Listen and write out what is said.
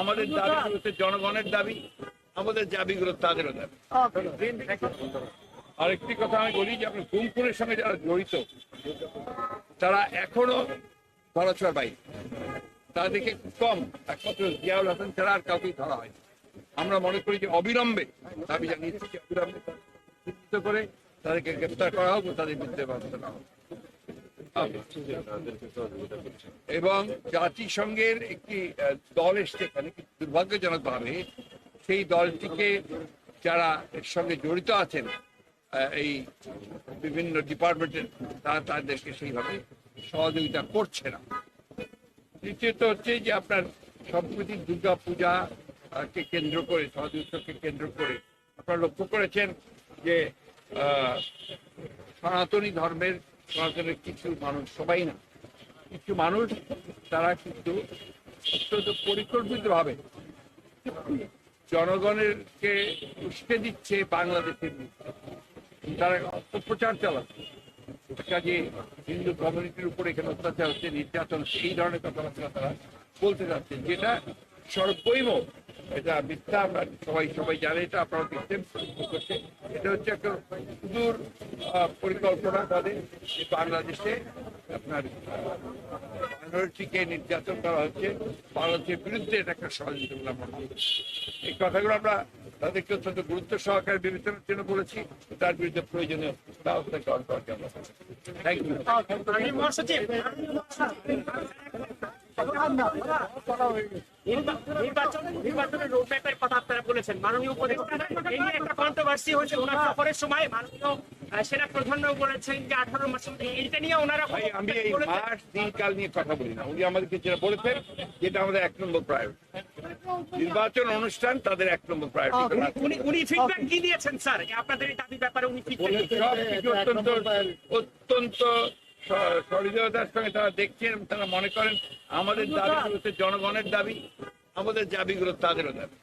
আমাদের দাবিগুলো হচ্ছে জনগণের দাবি, আমাদের দাবিগুলো তাদেরও দাবি। আরেকটি কথা আমি বলি যে আপনি গুম সঙ্গে যারা জড়িত, তারা এখনও ধরাছোঁয়ার বাইরে। তাদেরকে কম, একমাত্র জিয়াউল হাসান ছাড়া আর কাউকেই ধরা হয় আমরা মনে করি যে অবিলম্বে, দাবি জানিয়েছি অবিলম্বে করে, তাদেরকে গ্রেপ্তার করা হোক তাদের বিরুদ্ধে ব্যবস্থা নেওয়া হোক। এবং জাতিসংঘের একটি দল এসছে এখানে কিন্তু দুর্ভাগ্যজনক ভাবে, সেই দলটিকে যারা এর সঙ্গে জড়িত আছেন এই বিভিন্ন ডিপার্টমেন্টের, তারা তাদেরকে সেইভাবে সহযোগিতা করছে না। দ্বিতীয়ত হচ্ছে যে আপনার সম্প্রতি দুর্গা পূজা কে কেন্দ্র করে, সহযোগিতাকে কেন্দ্র করে আপনারা লক্ষ্য করেছেন যে সনাতনী ধর্মের সনাতনের কিছু মানুষ, সবাই না, কিছু মানুষ, তারা কিন্তু অত্যন্ত পরিকল্পিত ভাবে জনগণেরকে উস্কে দিচ্ছে বাংলাদেশের তারা অপপ্রচার চালাচ্ছে। কাজে হিন্দু কমিউনিটির উপরে এখানে অত্যাচার হচ্ছে, নির্যাতন এই ধরনের কথাবার্তা তারা বলতে যাচ্ছে, যেটা সর্বৈব এটা মিথ্যা, আমরা সবাই সবাই জানে, এটা আপনারা দেখছেন করছে এটা হচ্ছে একটা সুদূর পরিকল্পনা তাদের যে বাংলাদেশে আপনার মাইনরিটিকে নির্যাতন করা হচ্ছে, বাংলাদেশের বিরুদ্ধে এটা একটা ষড়যন্ত্র। এই কথাগুলো আমরা তাদেরকে অত্যন্ত গুরুত্ব সহকারে বিবেচনার জন্য বলেছি, তার বিরুদ্ধে প্রয়োজনীয় ব্যবস্থা গ্রহণ করার জন্য। থ্যাংক ইউ মাননীয় মহাসচিব নির্বা- নির্বাচন সময় বলেছেন যে আঠারো মাস নিয়ে দিনকাল নিয়ে কথা বলি না উনি যেটা বলেছেন আমাদের এক নম্বর নির্বাচন অনুষ্ঠান তাদের এক নম্বর প্রায়োরিটি উনি উনি কি দিয়েছেন স্যার আপনাদের দাবির ব্যাপারে উনি অত্যন্ত অত্যন্ত সহৃদয়তার সঙ্গে তারা দেখছেন এবং তারা মনে করেন আমাদের দাবি হচ্ছে জনগণের দাবি আমাদের দাবিগুলো তাদেরও দাবি।